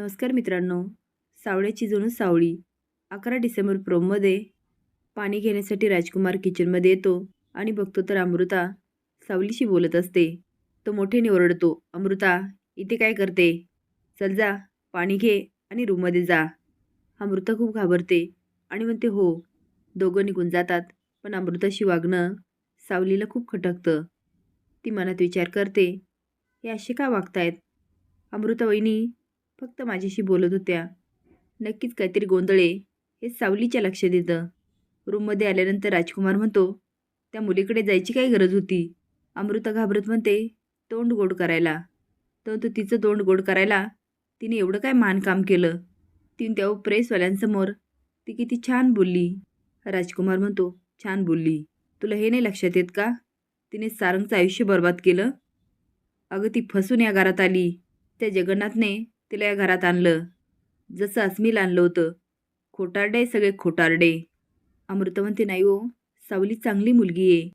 नमस्कार मित्रांनो. सावळ्याची जणू सावळी. अकरा डिसेंबर प्रोममध्ये पाणी घेण्यासाठी राजकुमार किचनमध्ये येतो आणि बघतो तर अमृता सावलीशी बोलत असते. तो मोठे निवरडतो. अमृता इथे काय करते? चल जा पाणी घे आणि रूममध्ये जा. अमृता खूप घाबरते आणि म्हणते हो. दोघं निघून जातात पण अमृताशी वागणं सावलीला खूप खटकतं. ती मनात विचार करते हे असे का वागतायत? अमृता वहिनी फक्त माझ्याशी बोलत होत्या. नक्कीच काहीतरी गोंधळे हे सावलीच्या लक्षात येतं. रूममध्ये आल्यानंतर राजकुमार म्हणतो त्या मुलीकडे जायची काय गरज होती? अमृता घाबरत म्हणते तोंड गोड करायला. तर तो तिचं तोंड गोड करायला तिने एवढं काय मान काम केलं? तिने त्या प्रेसवाल्यांसमोर ती किती छान बोलली. राजकुमार म्हणतो छान बोलली. तुला हे नाही लक्षात येत का? तिने सारंगचं आयुष्य बर्बाद केलं? अगं ती फसून या घरात आली. त्या जगन्नाथने तिला या घरात आणलं. जसं अस्मिल आणलं होतं. खोटारडे सगळे खोटारडे. अमृता म्हणते नाही हो. सावली चांगली मुलगी आहे.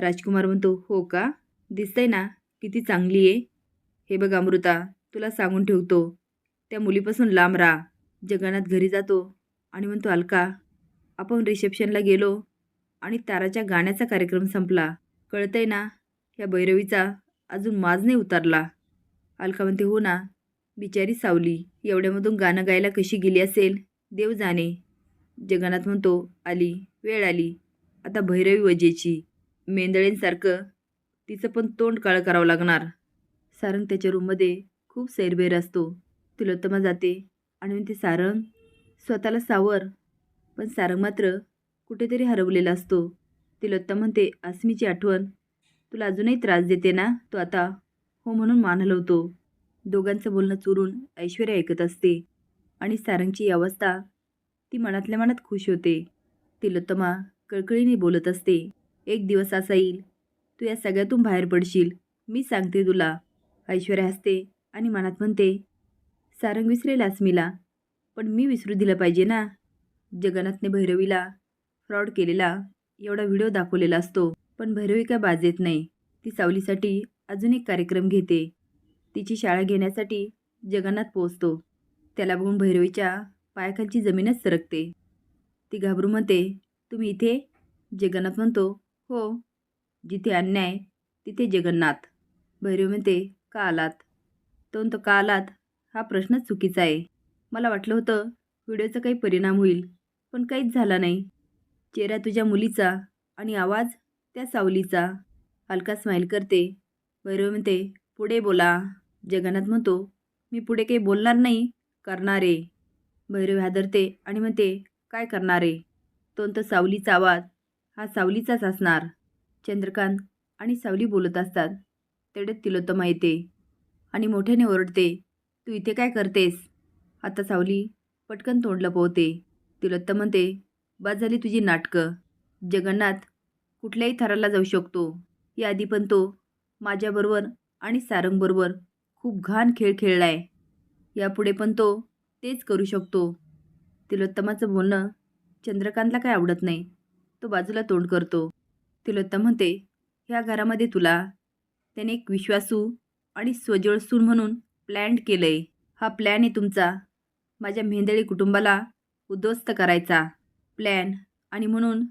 राजकुमार म्हणतो हो का? दिसतंय ना किती चांगली आहे. हे बघ अमृता तुला सांगून ठेवतो. त्या मुलीपासून लांब राहा. जगन्नाथ घरी जातो आणि म्हणतो अलका आपण रिसेप्शनला गेलो आणि ताराच्या गाण्याचा कार्यक्रम संपला. कळतंय ना या भैरवीचा अजून माज नाही उतरला. अलका म्हणते हो ना बिचारी सावली एवढ्यामधून गाणं गायला कशी गेली असेल? देव जाणे. जगन्नाथ म्हणतो आली वेळ आली. आता भैरवी वजेची. मेंदळेंसारखं. तिचं पण तोंड काळं करावं लागणार. सारंग त्याच्या रूममध्ये खूप सैरभैर असतो. तिलोत्तमा जाते आणि ते सारंग स्वतःला सावर. पण सारंग मात्र कुठेतरी हरवलेला असतो. तिलोत्तम म्हणते अस्मीची आठवण. तुला अजूनही त्रास देते ना? तो आता हो म्हणून मान हलवतो दोघांचं बोलणं चुरून ऐश्वर्या ऐकत असते आणि सारंगची अवस्था ती मनातल्या मनात खुश होते. तिलोत्तमा कळकळीने बोलत असते एक दिवस असा येईल. तू या सगळ्यातून बाहेर पडशील. मी सांगते तुला. ऐश्वर्या हसते आणि मनात म्हणते सारंग विसरेल अस्मीला पण मी विसरू दिलं पाहिजे ना. जगन्नाथने भैरवीला फ्रॉड केलेला एवढा व्हिडिओ दाखवलेला असतो. पण भैरवी काय बाज येत नाही. ती सावलीसाठी अजून एक कार्यक्रम घेते. तिची शाळा घेण्यासाठी जगन्नाथ पोचतो त्याला बघून भैरवीच्या पायाखालची जमीनच सरकते. ती घाबरू म्हणते तुम्ही इथे? जगन्नाथ म्हणतो हो. जिथे अन्याय तिथे जगन्नाथ. भैरवी म्हणते का आलात? तो म्हणतो का आलात? हा प्रश्नच चुकीचा आहे. मला वाटलं होतं व्हिडिओचा काही परिणाम होईल पण काहीच झाला नाही. चेहरा तुझ्या मुलीचा आणि आवाज त्या सावलीचा. हलका स्माईल करते. भैरव म्हणते पुढे बोला. जगन्नाथ म्हणतो मी पुढे काही बोलणार नाही करणारे. भैरव हादरते आणि म्हणते काय करणारे? तोंत तो सावलीचा आवाज हा सावलीचाच असणार. चंद्रकांत आणि सावली बोलत असतात. तेवढे तिलोत्तमा येते आणि मोठ्याने ओरडते तू इथे काय करतेस? आता सावली पटकन तोंड लपवते तिलोत्तम म्हणते बाद झाली तुझी नाटकं. जगन्नाथ कुठल्याही थराला जाऊ शकतो. याआधी पण तो माझ्याबरोबर आणि सारंगबरोबर खूप घाण खेळ खेळलाय. यापुढे पण तो तेच करू शकतो. तिलोत्तमाचं बोलणं चंद्रकांतला काय आवडत नाही. तो बाजूला तोंड करतो. तिलोत्तम म्हणते ह्या घरामध्ये तुला त्याने एक विश्वासू आणि स्वजळ सून म्हणून प्लॅन केलं आहे हा प्लॅन आहे तुमचा. माझ्या मेंदळी कुटुंबाला उद्ध्वस्त करायचा. प्लॅन आणि म्हणून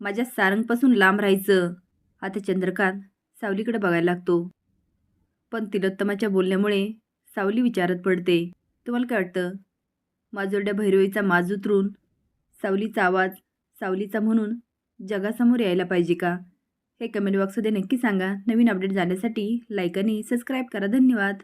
माझ्या सारंगपासून लांब राहायचं. आता चंद्रकांत सावलीकडे बघायला लागतो. पण तिलोत्तमाच्या बोलण्यामुळे सावली विचारत पडते. तुम्हाला काय वाटतं? माजोरड्या भैरवीचा माज उतरून सावलीचा आवाज सावलीचा म्हणून जगासमोर यायला पाहिजे का? हे कमेंट बॉक्समध्ये नक्की सांगा. नवीन अपडेट जाण्यासाठी लाईक आणि सबस्क्राईब करा. धन्यवाद.